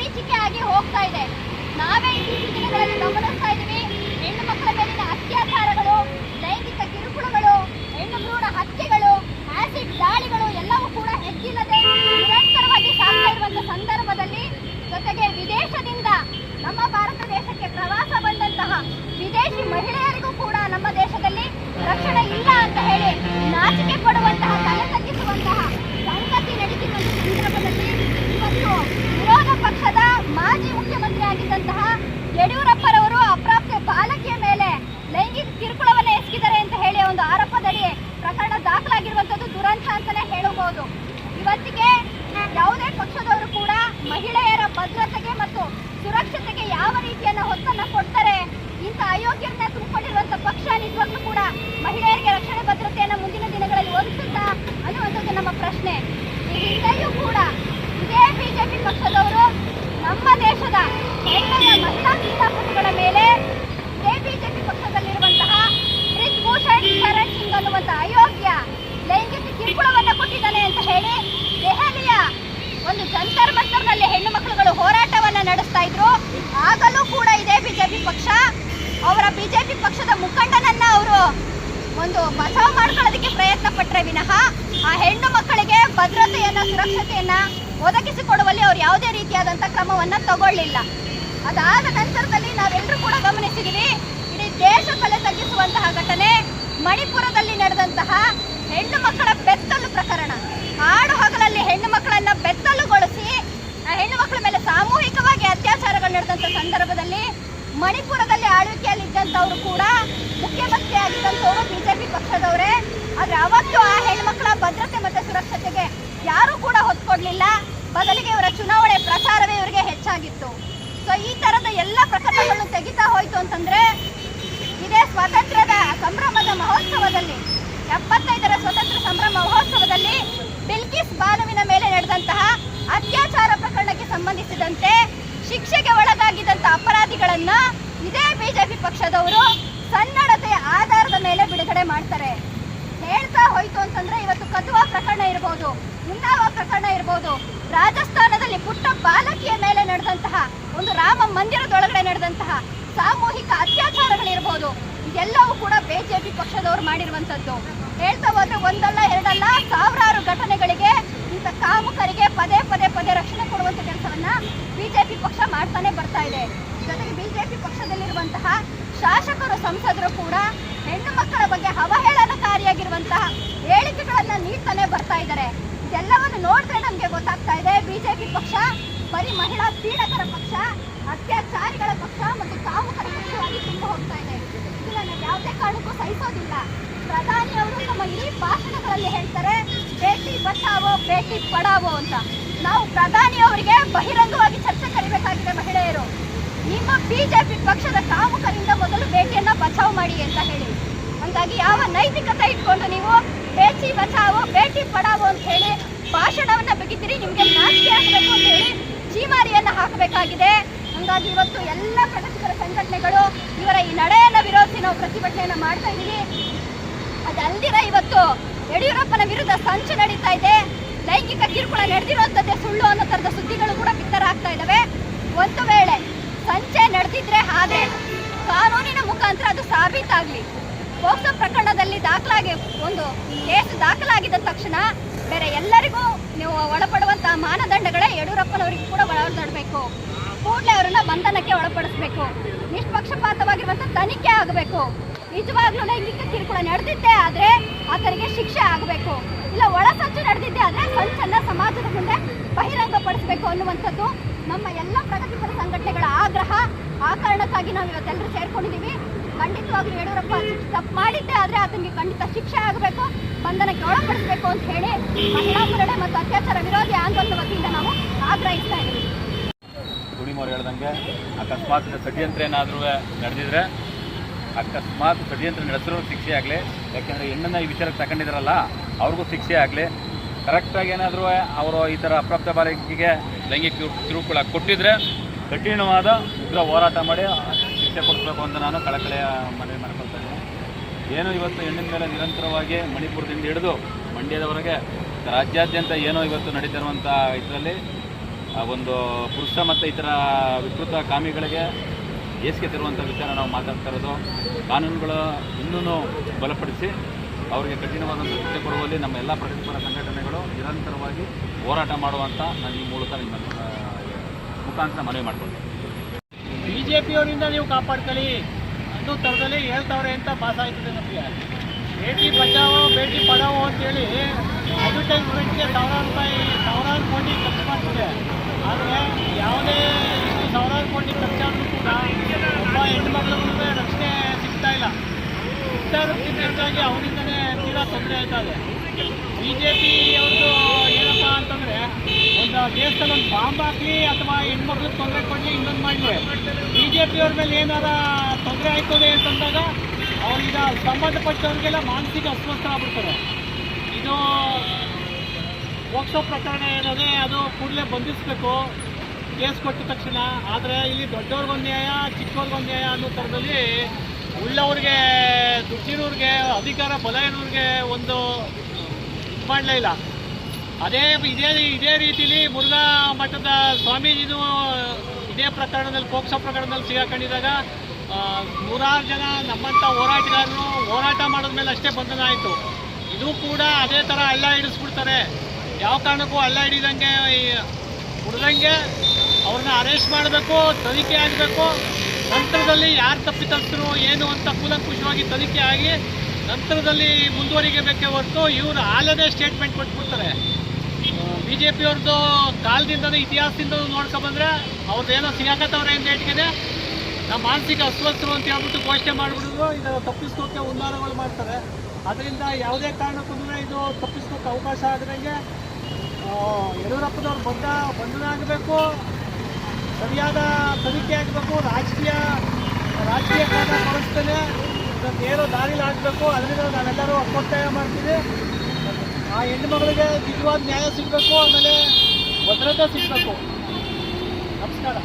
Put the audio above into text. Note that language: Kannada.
ಮರೀಚಿಕೆ ಆಗಿ ಹೋಗ್ತಾ ಇದೆ. ನಾವೇ ಇತ್ತೀಚಿನ ದಿನಗಳಲ್ಲಿ ಗಮನಿಸ್ತಾ ಇವತ್ತಿಗೆ ಯಾವುದೇ ಪಕ್ಷದವರು ಕೂಡ ಮಹಿಳೆಯರ ಭದ್ರತೆಗೆ ಮತ್ತು ಸುರಕ್ಷತೆಗೆ ಯಾವ ರೀತಿಯನ್ನ ಹೊತ್ತನ್ನ ಕೊಡ್ತಾರೆ, ಇಂಥ ಅಯೋಗ್ಯರನ್ನ ತುಂಬಿಕೊಂಡಿರುವಂತ ಪಕ್ಷ, ನಿಜವಾಗ್ಲೂ ಕೂಡ ಮಹಿಳೆಯರಿಗೆ ರಕ್ಷಣೆ ಭದ್ರತೆಯನ್ನ ಮುಂದಿನ ದಿನಗಳಲ್ಲಿ ಒದಗಿಸುತ್ತಾ ಅನ್ನುವಂಥದ್ದು ನಮ್ಮ ಪ್ರಶ್ನೆ. ಹಿಂದೆಯೂ ಕೂಡ ಇದೇ ಬಿಜೆಪಿ ಪಕ್ಷದವರು ನಮ್ಮ ದೇಶದ ಹೆಣ್ಣೆಯ ಮಹಿಳಾ ಕ್ರೀಡಾಪಟುಗಳ ಮೇಲೆ ಇದೇ ಬಿಜೆಪಿ ಪಕ್ಷದಲ್ಲಿರುವಂತಹ ಬ್ರಿಜ್ಭೂಷಣ್ ಶರಣ್ ಸಿಂಗ್ ಅನ್ನುವಂತ ಅಯೋಗ್ಯ ಲೈಂಗಿಕ ಕಿರುಕುಳವನ್ನ ಕೊಟ್ಟಿದ್ದಾನೆ ಅಂತ ಹೇಳಿ ದೆಹಲಿಯ ಒಂದು ಜಂತರ್ ಮಂತರ್ನಲ್ಲಿ ಹೆಣ್ಣು ಮಕ್ಕಳುಗಳು ನಡೆಸ್ತಾ ಇದ್ರು. ಆಗಲೂ ಕೂಡ ಇದೆ ಬಿಜೆಪಿ ಪಕ್ಷ. ಅವರ ಬಿಜೆಪಿ ಪಕ್ಷದ ಮುಖಂಡನನ್ನ ಅವರು ಒಂದು ಬಸವ ಮಾಡ್ಕೊಳ್ಳೋದಕ್ಕೆ ಪ್ರಯತ್ನ ಪಟ್ಟರೆ ವಿನಃ ಆ ಹೆಣ್ಣು ಮಕ್ಕಳಿಗೆ ಭದ್ರತೆಯನ್ನ, ಸುರಕ್ಷತೆಯನ್ನ ಒದಗಿಸಿಕೊಡುವಲ್ಲಿ ಅವ್ರು ಯಾವುದೇ ರೀತಿಯಾದಂತ ಕ್ರಮವನ್ನ ತಗೊಳ್ಳಿಲ್ಲ. ಅದಾದ ನಂತರದಲ್ಲಿ ನಾವೆಲ್ಲರೂ ಕೂಡ ಗಮನಿಸಿದೀವಿ, ಇಡೀ ದೇಶ ತಲೆ ತಗ್ಗಿಸುವಂತಹ ಘಟನೆ ಮಣಿಪುರದಲ್ಲಿ ನಡೆದಂತಹ ಹೆಣ್ಣು ಮಕ್ಕಳ ಬೆತ್ತಲು ಪ್ರಕರಣ. ಹಾಡು ಹಗಲಲ್ಲಿ ಹೆಣ್ಣು ಮಕ್ಕಳನ್ನ ಬೆತ್ತಲುಗೊಳಿಸಿ ಆ ಹೆಣ್ಣು ಮಕ್ಕಳ ಮೇಲೆ ಸಾಮೂಹಿಕವಾಗಿ ಅತ್ಯಾಚಾರಗಳು ನಡೆದಂತ ಸಂದರ್ಭದಲ್ಲಿ ಮಣಿಪುರದಲ್ಲಿ ಆಳ್ವಿಕೆಯಲ್ಲಿ ಇದ್ದಂಥವ್ರು ಕೂಡ ಮುಖ್ಯಮಂತ್ರಿ ಆಗಿದ್ದಂಥವ್ರು ಬಿಜೆಪಿ ಪಕ್ಷದವರೇ ಆದ್ರೆ ಅವತ್ತು ಆ ಹೆಣ್ಮಕ್ಳ ಭದ್ರತೆ ಮತ್ತೆ ಸುರಕ್ಷತೆಗೆ ಯಾರು ಕೂಡ ಹೊತ್ಕೊಡ್ಲಿಲ್ಲ ಬದಲಿಗೆ ಇವರ ಚುನಾವಣೆ ಪ್ರಚಾರವೇ ಇವರಿಗೆ ಹೆಚ್ಚಾಗಿತ್ತು ಸೊ ಈ ತರದ ಎಲ್ಲ ಪ್ರಕರಣಗಳನ್ನು ತೆಗಿತಾ ಹೋಯ್ತು ಅಂತಂದ್ರೆ ಇದೇ ಸ್ವಾತಂತ್ರ್ಯದ ಮಹೋತ್ಸವದಲ್ಲಿ, ಎಪ್ಪತ್ತೈದರ ಸ್ವತಂತ್ರ ಸಂಭ್ರಮ ಮಹೋತ್ಸವದಲ್ಲಿ ಬಿಲ್ಕಿಸ್ ಬಾನುವಿನ ಮೇಲೆ ನಡೆದಂತಹ ಅತ್ಯಾಚಾರ ಪ್ರಕರಣಕ್ಕೆ ಸಂಬಂಧಿಸಿದಂತೆ ಶಿಕ್ಷೆಗೆ ಒಳಗಾಗಿದ್ದಂಥ ಅಪರಾಧಿಗಳನ್ನ ಇದೇ ಬಿಜೆಪಿ ಪಕ್ಷದವರು ಸನ್ನಡತೆಯ ಆಧಾರದ ಮೇಲೆ ಬಿಡುಗಡೆ ಮಾಡ್ತಾರೆ. ಹೇಳ್ತಾ ಹೋಯ್ತು ಅಂತಂದ್ರೆ ಇವತ್ತು ಕದುವ ಪ್ರಕರಣ ಇರಬಹುದು ಉನ್ನಾವ ಪ್ರಕರಣ ಇರಬಹುದು ರಾಜಸ್ಥಾನದಲ್ಲಿ ಪುಟ್ಟ ಬಾಲಕಿಯ ಮೇಲೆ ನಡೆದಂತಹ ಒಂದು ರಾಮ ಮಂದಿರದೊಳಗಡೆ ನಡೆದಂತಹ ಸಾಮೂಹಿಕ ಅತ್ಯಾಚಾರಗಳಿರಬಹುದು ಇದೆಲ್ಲವೂ ಕೂಡ ಬಿಜೆಪಿ ಪಕ್ಷದವರು ಮಾಡಿರುವಂಥದ್ದು. ಹೇಳ್ತಾ ಹೋದ್ರೆ ಒಂದಲ್ಲ, ಎರಡಲ್ಲ, ಸಾವಿರಾರು ಘಟನೆಗಳಿಗೆ ಇಂಥ ಕಾಮುಕರಿಗೆ ಪದೇ ಪದೇ ಪದೇ ರಕ್ಷಣೆ ಕೊಡುವಂತ ಕೆಲಸವನ್ನ ಬಿಜೆಪಿ ಪಕ್ಷ ಮಾಡ್ತಾನೆ ಬರ್ತಾ ಇದೆ. ಜೊತೆಗೆ ಬಿಜೆಪಿ ಪಕ್ಷದಲ್ಲಿರುವಂತಹ ಶಾಸಕರು, ಸಂಸದರು ಕೂಡ ಹೆಣ್ಣು ಮಕ್ಕಳ ಬಗ್ಗೆ ಅವಹೇಳನಕಾರಿಯಾಗಿರುವಂತಹ ಹೇಳಿಕೆಗಳನ್ನ ನೀಡ್ತಾನೆ ಬರ್ತಾ ಇದ್ದಾರೆ. ಇದೆಲ್ಲವನ್ನು ನೋಡಿದ್ರೆ ನಮ್ಗೆ ಗೊತ್ತಾಗ್ತಾ ಇದೆ, ಬಿಜೆಪಿ ಪಕ್ಷ ಬರೀ ಮಹಿಳಾ ಪೀಡಕರ ಪಕ್ಷ, ಅತ್ಯಾಚಾರಿಗಳ ಪಕ್ಷ ಮತ್ತು ಕಾಮುಕರ ಪಕ್ಷವಾಗಿ ತುಂಬ ಹೋಗ್ತಾ ಇದೆ. ನಾವು ಯಾವುದೇ ಕಾರಣಕ್ಕೂ ಸಹಿಸೋದಿಲ್ಲ. ಪ್ರಧಾನಿ ಅವರು ತಮ್ಮ ಇಡೀ ಭಾಷಣಗಳಲ್ಲಿ ಹೇಳ್ತಾರೆ, ಭೇಟಿ ಬಚಾವೋ, ಭೇಟಿ ಪಡಾವೋ ಅಂತ. ನಾವು ಪ್ರಧಾನಿ ಅವರಿಗೆ ಬಹಿರಂಗವಾಗಿ ಚರ್ಚೆ ಕರಿಬೇಕಾಗಿದೆ ಮಹಿಳೆಯರು. ನಿಮ್ಮ ಬಿಜೆಪಿ ಪಕ್ಷದ ಕಾಮುಕರಿಂದ ಮೊದಲು ಭೇಟಿಯನ್ನ ಬಚಾವ್ ಮಾಡಿ ಅಂತ ಹೇಳಿ. ಹಂಗಾಗಿ ಯಾವ ನೈತಿಕತೆ ಇಟ್ಕೊಂಡು ನೀವು ಭೇಟಿ ಬಚಾವೋ, ಭೇಟಿ ಪಡಾವೋ ಅಂತ ಹೇಳಿ ಭಾಷಣವನ್ನ ಬಿಗಿತೀರಿ ನಿಮ್ಗೆ ನಾಚಿಕೆ ಆಗಬೇಕು ಅಂತ ಹೇಳಿ. ಹಂಗಾಗಿ ಇವತ್ತು ಎಲ್ಲ ಪ್ರಗತಿಪರ ಸಂಘಟನೆಗಳು ಇವರ ಈ ನಡೆಯನ್ನ ವಿರೋಧಿಸಿ ನಾವು ಪ್ರತಿಭಟನೆಯನ್ನು ಮಾಡ್ತಾ ಇದ್ದೀವಿ. ಅದಲ್ದಿರ ಇವತ್ತು ಯಡಿಯೂರಪ್ಪನ ವಿರುದ್ಧ ಸಂಚು ನಡೀತಾ ಇದೆ. ಲೈಂಗಿಕ ಕಿರುಕುಳ ನಡೆದಿರುವಂತದ್ದೇ ಸುಳ್ಳು ಅನ್ನೋ ತರದ ಸುದ್ದಿಗಳು ಕೂಡ ಬಿತ್ತರ ಆಗ್ತಾ ಇದಾವೆ. ಒಂದು ವೇಳೆ ಸಂಚೆ ನಡೆದಿದ್ರೆ ಹಾಗೆ ಕಾನೂನಿನ ಮುಖಾಂತರ ಅದು ಸಾಬೀತಾಗ್ಲಿ. ಪೋಕ್ಸೋ ಪ್ರಕರಣದಲ್ಲಿ ದಾಖಲಾಗಿ ಒಂದು ಕೇಸ್ ದಾಖಲಾಗಿದ್ದ ತಕ್ಷಣ ಬೇರೆ ಎಲ್ಲರಿಗೂ ನೀವು ಒಳಪಡುವಂತಹ ಮಾನದಂಡಗಳೇ ಯಡಿಯೂರಪ್ಪನವರಿಗೂ ಕೂಡ ಒಳಪಡಬೇಕು ಕೂಡಲೇ ಅವರನ್ನ ಬಂಧನಕ್ಕೆ ಒಳಪಡಿಸಬೇಕು. ನಿಷ್ಪಕ್ಷಪಾತವಾಗಿರುವಂತ ತನಿಖೆ ಆಗಬೇಕು. ನಿಜವಾಗ್ಲೂ ಲೈಂಗಿಕ ಕಿರುಕುಳ ನಡೆದಿದ್ದೆ ಆದ್ರೆ ಆತನಿಗೆ ಶಿಕ್ಷೆ ಆಗಬೇಕು. ಇಲ್ಲ, ಒಳ ಸಂಚು ನಡೆದಿದ್ದೆ ಆದ್ರೆ ಸಂಚನ್ನ ಸಮಾಜದ ಮುಂದೆ ಬಹಿರಂಗಪಡಿಸಬೇಕು ಅನ್ನುವಂಥದ್ದು ನಮ್ಮ ಎಲ್ಲ ಪ್ರಗತಿಪರ ಸಂಘಟನೆಗಳ ಆಗ್ರಹ. ಆ ಕಾರಣಕ್ಕಾಗಿ ನಾವು ಇವತ್ತೆಲ್ಲರೂ ಸೇರ್ಕೊಂಡಿದ್ದೀವಿ ಖಂಡಿತವಾಗ್ಲೂ ಯಡಿಯೂರಪ್ಪ ತಪ್ಪು ಮಾಡಿದ್ದೆ ಆದ್ರೆ ಆತನಿಗೆ ಖಂಡಿತ ಶಿಕ್ಷೆ ಆಗಬೇಕು, ಬಂಧನಕ್ಕೆ ಒಳಪಡಿಸಬೇಕು ಅಂತ ಹೇಳಿ ಮಹಿಳಾ ಮತ್ತು ಅತ್ಯಾಚಾರ ವಿರೋಧಿ ಆಂದೋಲನ ವತಿಯಿಂದ ನಾವು ಆಗ್ರಹಿಸ್ತಾ ಇದ್ದೀವಿ. ತುಡಿಮೋರು ಹೇಳ್ದಂಗೆ, ಅಕಸ್ಮಾತ್ ಷಡ್ಯಂತ್ರ ಏನಾದರೂ ನಡೆದಿದ್ರೆ, ಅಕಸ್ಮಾತ್ ಷಡ್ಯಂತ್ರ ನಡೆಸಿದ್ರು ಶಿಕ್ಷೆ ಆಗಲಿ, ಯಾಕೆಂದರೆ ಹೆಣ್ಣನ್ನು ಈ ವಿಚಾರಕ್ಕೆ ತಗೊಂಡಿದ್ದಾರಲ್ಲ ಅವ್ರಿಗೂ ಶಿಕ್ಷೆ ಆಗಲಿ. ಕರೆಕ್ಟಾಗಿ ಏನಾದರೂ ಅವರು ಈ ಥರ ಅಪ್ರಾಪ್ತ ಬಾಲಕಿಗೆ ಲೈಂಗಿಕ ಕಿರು- ಕಿರುಕುಳ ಕೊಟ್ಟಿದ್ರೆ, ಕಠಿಣವಾದ ಉಗ್ರ ಹೋರಾಟ ಮಾಡಿ ಶಿಕ್ಷೆ ಕೊಡಿಸ್ಬೇಕು ಅಂತ ನಾನು ಕಳಕಳೆಯ ಮನವಿ ಮಾಡ್ಕೊಳ್ತಾ ಇದ್ದೀನಿ. ಏನೋ ಇವತ್ತು ಹೆಣ್ಣಿನ ಮೇಲೆ ನಿರಂತರವಾಗಿ ಮಣಿಪುರದಿಂದ ಹಿಡಿದು ಮಂಡ್ಯದವರೆಗೆ ರಾಜ್ಯಾದ್ಯಂತ ಏನೋ ಇವತ್ತು ನಡೀತಿರುವಂಥ ಇದರಲ್ಲಿ ಒಂದು ಪುರುಷ ಮತ್ತು ಇತರ ವಿಕೃತ ಕಾಮಿಗಳಿಗೆ ಏಸಿಗೆ ತರುವಂಥ ವಿಚಾರ ನಾವು ಮಾತಾಡ್ತಾ ಇರೋದು. ಕಾನೂನುಗಳು ಇನ್ನೂ ಬಲಪಡಿಸಿ ಅವರಿಗೆ ಕಠಿಣವಾದಂಥ ಶಿಕ್ಷೆ ಕೊಡುವಲ್ಲಿ ನಮ್ಮ ಎಲ್ಲ ಪ್ರಗತಿಪರ ಸಂಘಟನೆಗಳು ನಿರಂತರವಾಗಿ ಹೋರಾಟ ಮಾಡುವಂಥ ನಾನು ಈ ಮೂಲಕ ನಿಮ್ಮ ಮುಖಾಂತರ ಮನವಿ ಮಾಡ್ಕೊಳ್ತೀನಿ. ಬಿ ಜೆ ಪಿಯವರಿಂದ ನೀವು ಕಾಪಾಡ್ಕೊಳ್ಳಿ. ಅನ್ನೋ ಥರದಲ್ಲಿ ಹೇಳ್ತಾವ್ರೆ ಅಂತ ಭಾಸ ಆಯ್ತದೆ ನಮಗೆ. ಭೇಟಿ ಬಚಾವೋ ಭೇಟಿ ಪಡಾವೋ ಅಂತೇಳಿ ಅಡ್ವರ್ಟೈಸ್ಮೆಂಟ್ಗೆ ಸಾವಿರಾರು ರೂಪಾಯಿ, ಸಾವಿರಾರು ಕೋಟಿ ಖರ್ಚು ಮಾಡ್ತಿದೆ. ಆದರೆ ಯಾವುದೇ ಸಾವಿರಾರು ಕೋಟಿ ಖರ್ಚಾದರೂ ಕೂಡ ಒಬ್ಬ ಹೆಣ್ಮಕ್ಳಿಗೂ ರಕ್ಷಣೆ ಸಿಗ್ತಾ ಇಲ್ಲ. ಇರೋದಕ್ಕಿಂತ ಹೆಚ್ಚಾಗಿ ಅವರಿಂದನೇ ತೀರಾ ತೊಂದರೆ ಆಯ್ತಾ ಇದೆ. ಬಿ ಜೆ ಪಿ ಏನಪ್ಪ ಅಂತಂದರೆ, ಒಂದು ದೇಶದಲ್ಲಿ ಒಂದು ಬಾಂಬ್ ಹಾಕಲಿ ಅಥವಾ ಹೆಣ್ಮಕ್ಳಿಗೆ ತೊಂದರೆ ಕೊಡಲಿ ಇನ್ನೊಂದು ಮಾಡಿದ್ವಿ ಬಿ ಜೆ ಪಿಯವ್ರ ಮೇಲೆ ಏನಾರ ತೊಂದರೆ ಆಯ್ತದೆ ಅಂತಂದಾಗ ಅವ್ರೀಗ ಸಂಬಂಧಪಟ್ಟವ್ರಿಗೆಲ್ಲ ಮಾನಸಿಕ ಅಸ್ವಸ್ಥ ಆಗ್ಬಿಡ್ತಾರೆ ಇದು ಪೋಕ್ಸೋ ಪ್ರಕರಣ ಏನದೆ ಅದು ಕೂಡಲೇ ಬಂಧಿಸಬೇಕು. ಕೇಸ್ ಕೊಟ್ಟ ತಕ್ಷಣ. ಆದರೆ ಇಲ್ಲಿ ದೊಡ್ಡವ್ರಿಗೊಂದು ನ್ಯಾಯ ಚಿಕ್ಕವ್ರಿಗೊಂದು ನ್ಯಾಯ ಅನ್ನೋ ಥರದಲ್ಲಿ ಉಳ್ಳವ್ರಿಗೆ, ದುಡ್ಡಿರೋರಿಗೆ, ಅಧಿಕಾರ, ಬಲ ಇರೋರಿಗೆ ಒಂದು ಇದು ಮಾಡಲೇ ಇಲ್ಲ. ಅದೇ ಇದೇ ಇದೇ ರೀತಿಲಿ ಮುರುಘಾ ಮಠದ ಸ್ವಾಮೀಜಿನೂ ಇದೇ ಪ್ರಕರಣದಲ್ಲಿ ಪೋಕ್ಸೋ ಪ್ರಕರಣದಲ್ಲಿ ಸಿಗಾಕೊಂಡಿದ್ದಾಗ ನೂರಾರು ಜನ ನಮ್ಮಂಥ ಹೋರಾಟಗಾರರು ಹೋರಾಟ ಮಾಡಿದ್ಮೇಲೆ ಅಷ್ಟೇ ಬಂಧನ ಆಯಿತು. ಇದು ಕೂಡ ಅದೇ ಥರ ಎಲ್ಲ ಹಿಡಿಸ್ಬಿಡ್ತಾರೆ. ಯಾವ ಕಾರಣಕ್ಕೂ ಅಲ್ಲಾಡಿದಂಗೆ ಹಿಡಿದಂಗೆ ಹುಡ್ದಂಗೆ ಅವ್ರನ್ನ ಅರೆಸ್ಟ್ ಮಾಡಬೇಕು, ತನಿಖೆ ಆಗಬೇಕು. ನಂತರದಲ್ಲಿ ಯಾರು ತಪ್ಪಿತಸ್ಥರು ಏನು ಅಂತ ಕೂಲಂಕುಷವಾಗಿ ತನಿಖೆ ಆಗಿ ನಂತರದಲ್ಲಿ ಮುಂದುವರಿಗಬೇಕೇ ಹೊರತು ಇವರು ಆಲದೇ ಸ್ಟೇಟ್ಮೆಂಟ್ ಕೊಟ್ಬಿಡ್ತಾರೆ. ಬಿ ಜೆ ಪಿಯವ್ರದ್ದು ಕಾಲದಿಂದನೂ ಇತಿಹಾಸದಿಂದ ನೋಡ್ಕೊಬಂದ್ರೆ ಅವ್ರದ್ದು ಏನೋ ಸಿಗಾಕತ್ತವ್ರೆ ಅಂತ ಹೇಳ್ತಿದೆ ನಮ್ಮ ಮಾನಸಿಕ ಅಸ್ವಸ್ಥರು ಅಂತ ಹೇಳ್ಬಿಟ್ಟು ಘೋಷಣೆ ಮಾಡಿಬಿಡಿದ್ರು. ಇದನ್ನು ತಪ್ಪಿಸ್ಕೋಕೆ ಉನ್ನಾರಗಳು ಮಾಡ್ತಾರೆ. ಅದರಿಂದ ಯಾವುದೇ ಕಾರಣಕ್ಕೂ ಇದು ತಪ್ಪಿಸ್ಕೋಕೆ ಅವಕಾಶ ಆಗದಂಗೆ ಯಡಿಯೂರಪ್ಪನವ್ರು ಬಂದ, ಬಂಧನ ಆಗಬೇಕು, ಸರಿಯಾದ ತನಿಖೆ ಆಗಬೇಕು, ರಾಜಕೀಯ ರಾಜಕೀಯ ಕಾರಣ ಬಳಸ್ತೇನೆ ಇದನ್ನು ಏನು ದಾರಿಲಿ ಆಗಬೇಕು, ಅದರಿಂದ ನಾವೆಲ್ಲರೂ ಒತ್ತಾಯ ಮಾಡ್ತೀವಿ. ಆ ಹೆಣ್ಣು ಮಗಳಿಗೆ ನಿಜವಾದ ನ್ಯಾಯ ಸಿಗಬೇಕು, ಆಮೇಲೆ ಭದ್ರತೆ ಸಿಗಬೇಕು. ನಮಸ್ಕಾರ.